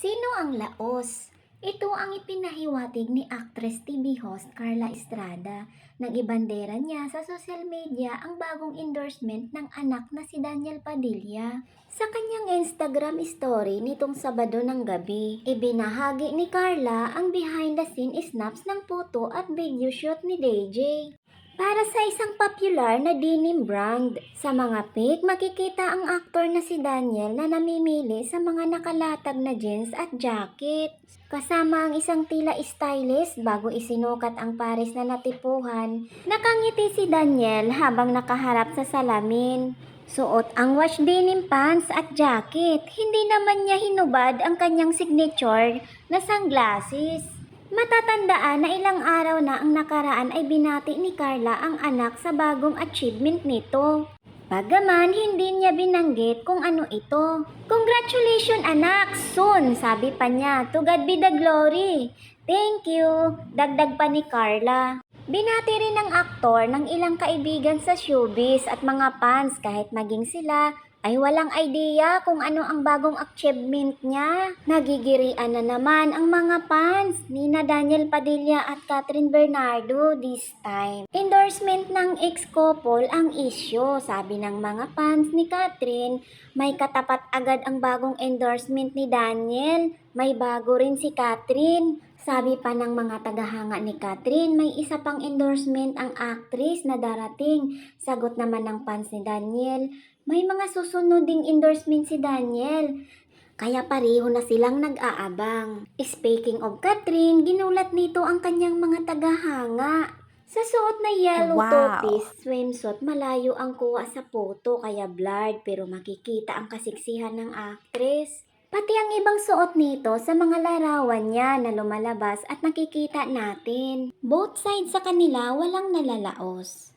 Sino ang laos? Ito ang ipinahiwatig ni actress TV host Carla Estrada. Nang ibandera niya sa social media ang bagong endorsement ng anak na si Daniel Padilla. Sa kanyang Instagram story nitong Sabado ng gabi, ibinahagi ni Carla ang behind the scene snaps ng photo at video shoot ni DJ. Para sa isang popular na denim brand. Sa mga pic, makikita ang aktor na si Daniel na namimili sa mga nakalatag na jeans at jacket. Kasama ang isang tila stylist bago isinukat ang pares na natipuhan. Nakangiti si Daniel habang nakaharap sa salamin. Suot ang wash denim pants at jacket. Hindi naman niya hinubad ang kanyang signature na sunglasses. Matatandaan na ilang araw na ang nakaraan ay binati ni Carla ang anak sa bagong achievement nito. Bagaman hindi niya binanggit kung ano ito. Congratulations anak! Soon! Sabi pa niya. To God be the glory! Thank you! Dagdag pa ni Carla. Binati rin ng aktor ng ilang kaibigan sa showbiz at mga fans kahit maging sila ay walang idea kung ano ang bagong achievement niya. Nagigirian na naman ang mga fans ni na Daniel Padilla at Catherine Bernardo this time. Endorsement ng ex-couple ang issue, sabi ng mga fans ni Catherine. May katapat agad ang bagong endorsement ni Daniel. May bago rin si Catherine. Sabi pa ng mga tagahanga ni Catherine, may isa pang endorsement ang actress na darating. Sagot naman ng fans ni Daniel, may mga susunod ding endorsement si Daniel. Kaya pareho na silang nag-aabang. Speaking of Catherine, ginulat nito ang kanyang mga tagahanga. Sa suot na yellow Wow. totis swimsuit, malayo ang kuha sa photo kaya blurred pero makikita ang kasiksihan ng actress. Pati ang ibang suot nito sa mga larawan niya na lumalabas at nakikita natin. Both sides sa kanila walang nalalaos.